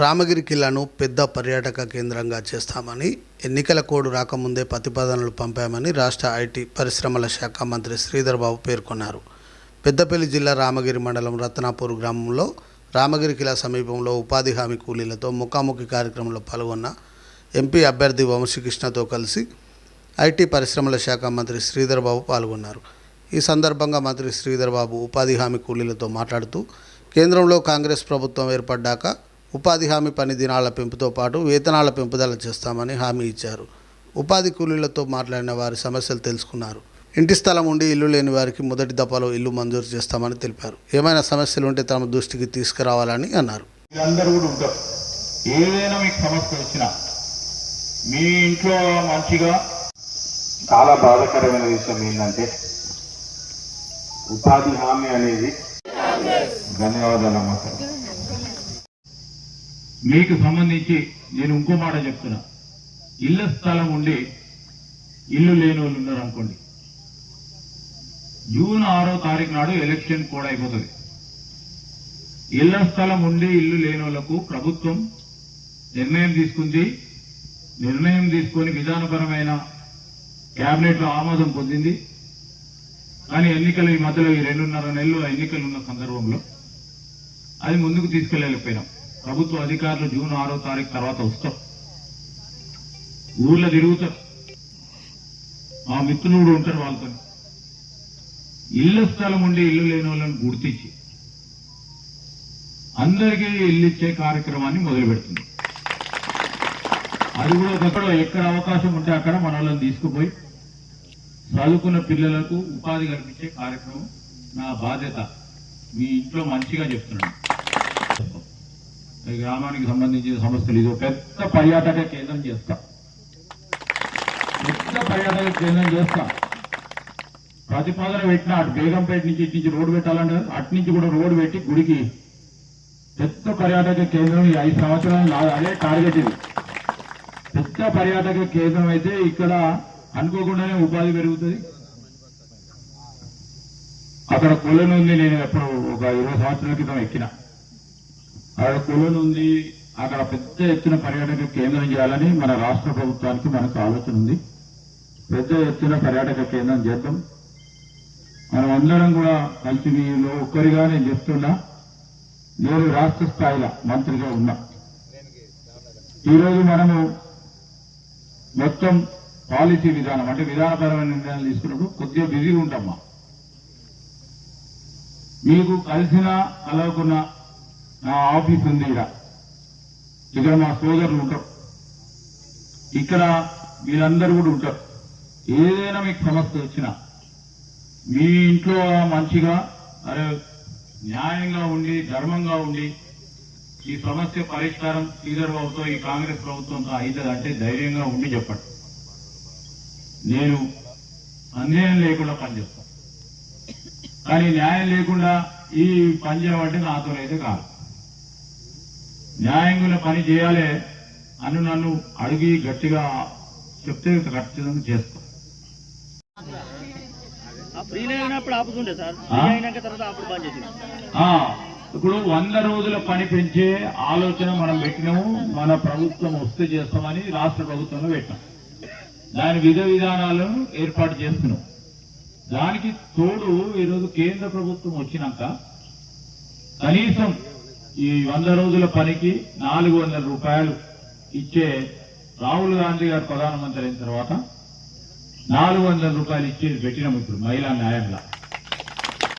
రామగిరి కిల్లాను పెద్ద పర్యాటక కేంద్రంగా చేస్తామని ఎన్నికల కోడ్ రాకముందే ప్రతిపాదనలు పంపామని రాష్ట్ర ఐటీ పరిశ్రమల శాఖ మంత్రి శ్రీధర్ బాబు పేర్కొన్నారు. పెద్దపల్లి జిల్లా రామగిరి మండలం రత్నాపూర్ గ్రామంలో రామగిరి కిలా సమీపంలో ఉపాధి హామీ కూలీలతో ముఖాముఖి కార్యక్రమంలో పాల్గొన్న ఎంపీ అభ్యర్థి వంశీకృష్ణతో కలిసి ఐటీ పరిశ్రమల శాఖ మంత్రి శ్రీధర్ బాబు పాల్గొన్నారు. ఈ సందర్భంగా మంత్రి శ్రీధర్ బాబు ఉపాధి హామీ కూలీలతో మాట్లాడుతూ కేంద్రంలో కాంగ్రెస్ ప్రభుత్వం ఏర్పడ్డాక ఉపాధి హామీ పని దినాల పెంపుతో పాటు వేతనాల పెంపుదల చేస్తామని హామీ ఇచ్చారు. ఉపాధి కూలీలతో మాట్లాడిన వారి సమస్యలు తెలుసుకున్నారు. ఇంటి స్థలం ఉండి ఇల్లు లేని వారికి మొదటి దఫాలో ఇల్లు మంజూరు చేస్తామని తెలిపారు. ఏమైనా సమస్యలు ఉంటే తమ దృష్టికి తీసుకురావాలని అన్నారు. ఏదైనా మీకు సమస్య వచ్చినా మీ ఇంట్లో మంచిగా చాలా బాధాకరమైన విషయం ఏంటంటే ఉపాధి హామీ అనేది ధన్యవాదాలు అమ్మ సార్. మీకు సంబంధించి నేను ఇంకో మాట చెప్తున్నా. ఇళ్ళ స్థలం ఉండి ఇల్లు లేని వాళ్ళు ఉన్నారు అనుకోండి జూన్ ఆరో తారీఖు నాడు ఎలక్షన్ కూడా అయిపోతుంది. ఇళ్ళ స్థలం ఉండి ఇల్లు లేని వాళ్ళకు ప్రభుత్వం నిర్ణయం తీసుకుంది. నిర్ణయం తీసుకొని విధానపరమైన క్యాబినెట్లో లో ఆమోదం పొందింది. కానీ ఎన్నికలు ఈ మధ్యలో ఈ రెండున్నర నెలలు ఎన్నికలు ఉన్న సందర్భంలో అది ముందుకు తీసుకెళ్ళలేకపోయినాం. ప్రభుత్వ అధికారులు జూన్ ఆరో తారీఖు తర్వాత వస్తాం ఊర్లో తిరుగుతారు. మా మిత్రులు కూడా ఉంటారు వాళ్ళతో ఇళ్ళ స్థలం ఉండి ఇల్లు లేని వాళ్ళని గుర్తించి అందరికీ ఇల్లు ఇచ్చే కార్యక్రమాన్ని మొదలు పెడుతుంది. అది కూడా ఒకక్కడ ఎక్కడ అవకాశం ఉంటే అక్కడ మన వాళ్ళని తీసుకుపోయి చదువుకున్న పిల్లలకు ఉపాధి కల్పించే కార్యక్రమం నా బాధ్యత. మీ ఇంట్లో మంచిగా చెప్తున్నాను. గ్రామానికి సంబంధించిన సమస్యలు ఇది ఒక పెద్ద పర్యాటక కేంద్రం చేస్తా. పెద్ద పర్యాటక కేంద్రం చేస్తా. ప్రతిపాదన పెట్టిన అటు బేగంపేట నుంచి ఇటు నుంచి రోడ్డు పెట్టాలంటే అటు నుంచి కూడా రోడ్డు పెట్టి గుడికి పెద్ద పర్యాటక కేంద్రం ఈ ఐదు సంవత్సరాలు అదే టార్గెట్ ఇది. పెద్ద పర్యాటక కేంద్రం అయితే ఇక్కడ అనుకోకుండానే ఉపాధి పెరుగుతుంది. అక్కడ కొలను ఉంది నేను ఎప్పుడు ఒక ఇరవై సంవత్సరాల క్రితం ఎక్కిన. అక్కడ కొలను ఉంది. అక్కడ పెద్ద ఎత్తున పర్యాటక కేంద్రం చేయాలని మన రాష్ట్ర ప్రభుత్వానికి మనకు ఆలోచన ఉంది. పెద్ద ఎత్తున పర్యాటక కేంద్రం చేద్దాం. మనం అందరం కూడా కలిసి మీలో ఒక్కరిగా నేను చెప్తున్నా నేను రాష్ట్ర స్థాయిలో మంత్రిగా ఉన్నా. ఈరోజు మనము మొత్తం పాలసీ విధానం అంటే విధానపరమైన నిర్ణయాలు తీసుకున్నప్పుడు కొద్దిగా బిజీగా ఉంటామా మీకు కలిసిన కలవకున్న నా ఆఫీస్ ఉంది ఇక్కడ ఇక్కడ మా సోదరులు ఉంటారు. ఇక్కడ మీరందరూ కూడా ఉంటారు. ఏదైనా మీకు సమస్య వచ్చినా మీ ఇంట్లో మంచిగా అరే న్యాయంగా ఉండి ధర్మంగా ఉండి ఈ సమస్య పరిష్కారం శ్రీధర్ బాబుతో ఈ కాంగ్రెస్ ప్రభుత్వంతో అవుతుంది అంటే ధైర్యంగా ఉండి చెప్పండి. నేను అన్యాయం లేకుండా పనిచేస్తాను కానీ న్యాయం లేకుండా ఈ పని చేయమంటే నాతో అయితే కాదు. న్యాయంగా పని చేయాలి అని నన్ను అడిగి గట్టిగా చెప్తే ఖచ్చితంగా ఆ, ఇప్పుడు వంద రోజుల పని పెంచే ఆలోచన మనం పెట్టినాము మన ప్రభుత్వం వస్తే చేస్తామని రాష్ట్ర ప్రభుత్వంలో పెట్టాం దాని విధ విధానాలను ఏర్పాటు చేస్తున్నాం. దానికి తోడు ఈరోజు కేంద్ర ప్రభుత్వం వచ్చినాక కనీసం ఈ వంద రోజుల పనికి నాలుగు వందల రూపాయలు ఇచ్చే రాహుల్ గాంధీ గారు ప్రధానమంత్రి అయిన తర్వాత నాలుగు వందల రూపాయలు ఇచ్చేది పెట్టినాం ఇప్పుడు మహిళా న్యాయంలో.